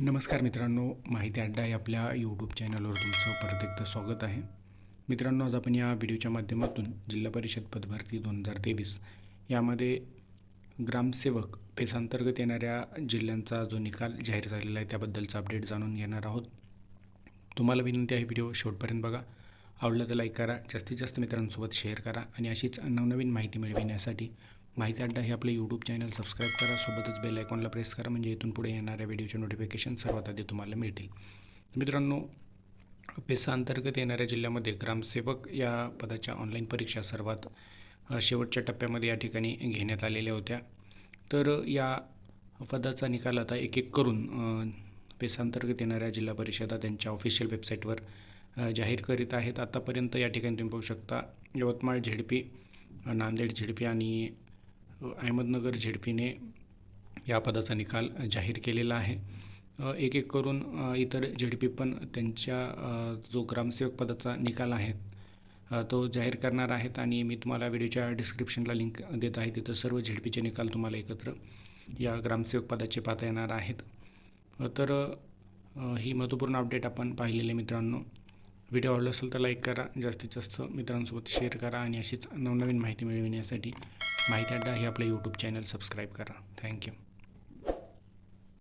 नमस्कार मित्रांनो माहिती अड्डा या आपल्या यूट्यूब चॅनलवर तुमचं परत एकदा स्वागत आहे. मित्रांनो आज आपण या व्हिडिओच्या माध्यमातून जिल्हा परिषद पदभरती दोन हजार तेवीस यामध्ये ग्रामसेवक पेसांतर्गत येणाऱ्या जिल्ह्यांचा जो निकाल जाहीर झालेला आहे त्याबद्दलचा अपडेट जाणून घेणार आहोत. तुम्हाला विनंती आहे व्हिडिओ शेवटपर्यंत बघा. आवडला तर लाईक करा जास्तीत जास्त मित्रांसोबत शेअर करा आणि अशीच नवनवीन माहिती मिळविण्यासाठी माहिती अड्डा हे आपलं यूट्यूब चॅनल सबस्क्राईब करा. सोबतच बेल आयकॉनला प्रेस करा. म्हणजे इथून पुढे येणाऱ्या व्हिडिओचे नोटिफिकेशन सर्वात आधी तुम्हाला मिळतील. मित्रांनो पेसा अंतर्गत येणाऱ्या जिल्ह्यामध्ये ग्रामसेवक या पदाच्या ऑनलाईन परीक्षा सर्वात शेवटच्या टप्प्यामध्ये या ठिकाणी घेण्यात आलेल्या होत्या. तर या पदाचा निकाल आता एक एक करून पेसांतर्गत येणाऱ्या जिल्हा परिषदा त्यांच्या ऑफिशियल वेबसाईटवर जाहीर करीत आहेत. आतापर्यंत या ठिकाणी तुम्ही पाहू शकता यवतमाळ झेडपी नांदेड झेडपी आणि अहमदनगर झेडपीने या पदाचा निकाल जाहीर केलेला आहे. एक एक करून इतर झेडपी पण त्यांच्या जो ग्रामसेवक पदाचा निकाल आहे तो जाहीर करणार आहेत आणि मी तुम्हाला व्हिडिओच्या डिस्क्रिप्शनला लिंक देत आहे. तिथं सर्व झेडपीचे निकाल तुम्हाला एकत्र या ग्रामसेवक पदाचे पाहता येणार आहेत. तर ही महत्त्वपूर्ण अपडेट आपण पाहिलेले मित्रांनो. व्हिडिओ आवडला असेल तर लाईक करा. जास्तीत जास्त मित्रांसोबत शेअर करा आणि अशीच नवनवीन माहिती मिळविण्यासाठी माहिती अड्डा हे आपलं यूट्यूब चॅनल सबस्क्राईब करा. Thank you